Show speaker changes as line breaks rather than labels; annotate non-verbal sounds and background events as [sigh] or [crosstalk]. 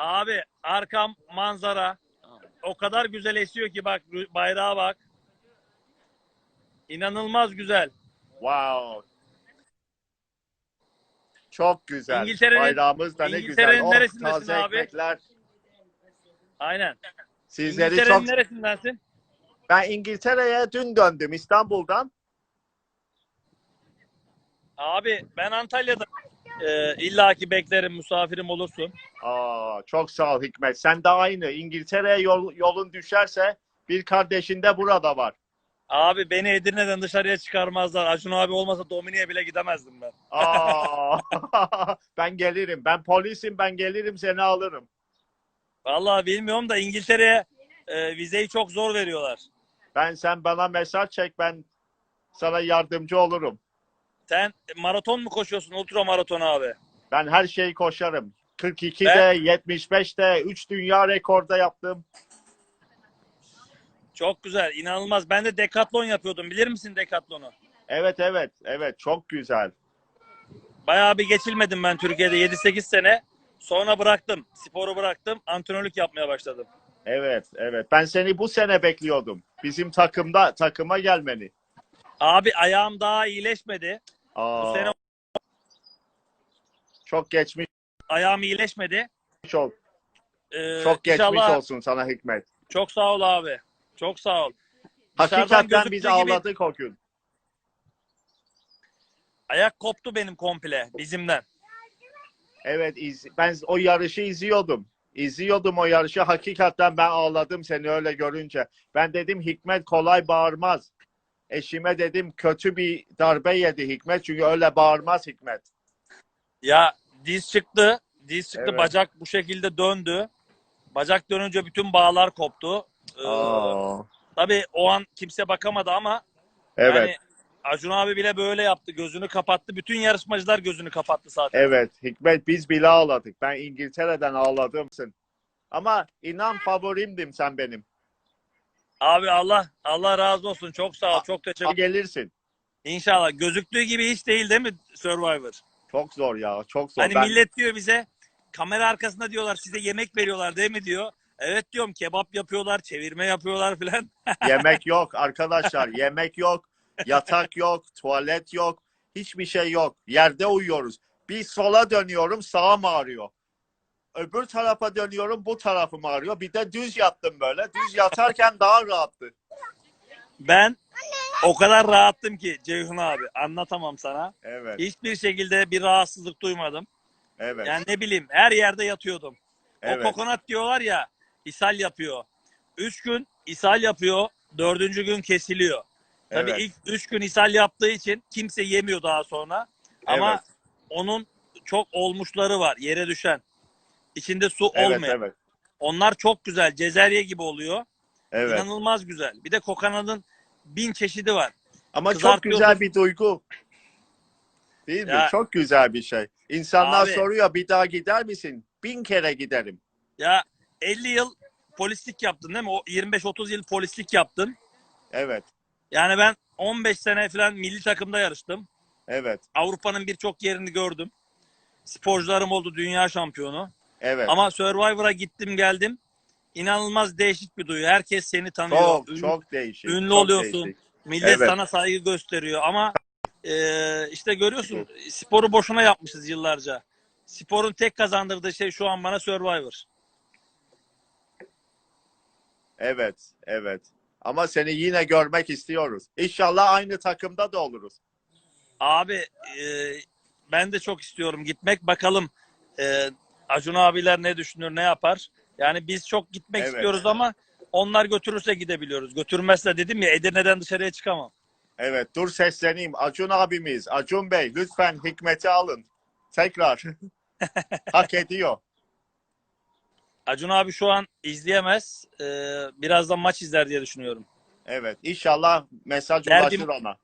Abi arkam manzara. O kadar güzel esiyor ki bak bayrağa bak. İnanılmaz güzel.
Wow. Çok güzel.
İngiltere'nin-
Bayrağımız da ne güzel.
İngiltere'nin
Oh,
neresindesin
taze
abi?
ekmekler.
Aynen.
Sizleri
İngiltere'nin
çok...
neresindensin?
Ben İngiltere'ye dün döndüm İstanbul'dan.
Abi ben Antalya'da. Ee, İlla ki beklerim misafirim olursun.
Aa, çok sağ ol Hikmet. Sen de aynı. İngiltere'ye yol, yolun düşerse bir kardeşin de burada var.
Abi beni Edirne'den dışarıya çıkarmazlar. Acun abi olmasa Dominik'e bile gidemezdim ben.
Aa, [laughs] ben gelirim. Ben polisim. Ben gelirim seni alırım.
Vallahi bilmiyorum da İngiltere'ye e, vizeyi çok zor veriyorlar.
Ben sen bana mesaj çek. Ben sana yardımcı olurum.
Sen maraton mu koşuyorsun? Ultra maraton abi.
Ben her şeyi koşarım. 42'de,
Ben-
75'te 3 dünya rekorda yaptım.
Çok güzel. inanılmaz. Ben de dekatlon yapıyordum. Bilir misin dekatlonu?
Evet evet evet çok güzel.
Bayağı bir geçilmedim ben Türkiye'de 7-8 sene. Sonra bıraktım. Sporu bıraktım. Antrenörlük yapmaya başladım.
Evet evet. Ben seni bu sene bekliyordum. Bizim takımda takıma gelmeni.
Abi ayağım daha iyileşmedi.
Aa,
Bu sene
çok geçmiş
ayağım iyileşmedi.
ol.
Ee,
Çok geçmiş
inşallah-
olsun sana Hikmet.
Çok sağ ol abi. Çok sağ ol. Dışarıdan
Hakikaten
gözüktüğü
biz
gibi-
ağladık o gün.
Ayak koptu benim komple bizimden.
Evet iz, ben o yarışı izliyordum. İzliyordum o yarışı. Hakikaten ben ağladım seni öyle görünce. Ben dedim Hikmet kolay bağırmaz. Eşime dedim kötü bir darbe yedi Hikmet. Çünkü öyle bağırmaz Hikmet.
Ya diz çıktı. Diz çıktı.
Evet.
Bacak bu şekilde döndü. Bacak dönünce bütün bağlar koptu. Ee,
Aa,
tabii o an kimse bakamadı ama
evet.
yani Acun abi bile böyle yaptı. Gözünü kapattı. Bütün yarışmacılar gözünü kapattı zaten.
Evet Hikmet biz bile ağladık. Ben İngiltere'den ağladımsın. Ama inan favorimdim sen benim.
Abi Allah Allah razı olsun. Çok sağ ol. Çok teşekkür
Gelirsin.
İnşallah. Gözüktüğü gibi hiç değil değil mi Survivor?
Çok zor ya çok zor.
Hani
Ben-
millet diyor bize kamera arkasında diyorlar size yemek veriyorlar değil mi diyor. Evet diyorum kebap yapıyorlar, çevirme yapıyorlar filan. [laughs]
Yemek yok arkadaşlar. Yemek yok. Yatak yok. Tuvalet yok. Hiçbir şey yok. Yerde uyuyoruz. Bir sola dönüyorum sağım ağrıyor. Öbür tarafa dönüyorum bu tarafım ağrıyor. Bir de düz yattım böyle. Düz yatarken daha rahattı.
Ben o kadar rahattım ki Ceyhun abi anlatamam sana.
Evet.
Hiçbir şekilde bir rahatsızlık duymadım.
Evet.
Yani ne bileyim her yerde yatıyordum. O
evet.
kokonat diyorlar ya ishal yapıyor. Üç gün ishal yapıyor. Dördüncü gün kesiliyor. Tabii
Evet.
ilk üç gün ishal yaptığı için kimse yemiyor daha sonra. Ama
Evet.
onun çok olmuşları var yere düşen. İçinde su
Evet,
olmayan.
evet.
Onlar çok güzel. Cezerye gibi oluyor.
Evet.
İnanılmaz güzel. Bir de kokonatın bin çeşidi var.
Ama çok güzel bir duygu. Değil mi?
Ya-
Çok güzel bir şey. İnsanlar
Abi-
soruyor bir daha gider misin? Bin kere giderim.
Ya 50 yıl polislik yaptın değil mi? O 25-30 yıl polislik yaptın.
Evet.
Yani ben 15 sene falan milli takımda yarıştım.
Evet.
Avrupa'nın birçok yerini gördüm. Sporcularım oldu dünya şampiyonu.
Evet.
Ama Survivor'a gittim geldim. İnanılmaz değişik bir duygu. Herkes seni tanıyor.
çok
Ün-
çok değişik.
ünlü
çok
oluyorsun.
değişik.
Millet
Evet.
sana saygı gösteriyor ama e, işte görüyorsun sporu boşuna yapmışız yıllarca. Sporun tek kazandırdığı şey şu an bana Survivor.
Evet, evet. Ama seni yine görmek istiyoruz. İnşallah aynı takımda da oluruz.
Abi e, ben de çok istiyorum gitmek. Bakalım e, Acun abiler ne düşünür, ne yapar? Yani biz çok gitmek
Evet.
istiyoruz ama onlar götürürse gidebiliyoruz. Götürmezse dedim ya Edirne'den dışarıya çıkamam.
Evet, dur sesleneyim. Acun abimiz, Acun Bey lütfen Hikmet'i alın. Tekrar. [laughs] Hak ediyor.
Acun abi şu an izleyemez. E, birazdan maç izler diye düşünüyorum.
Evet, inşallah mesaj
Derdim-
ulaşır ona.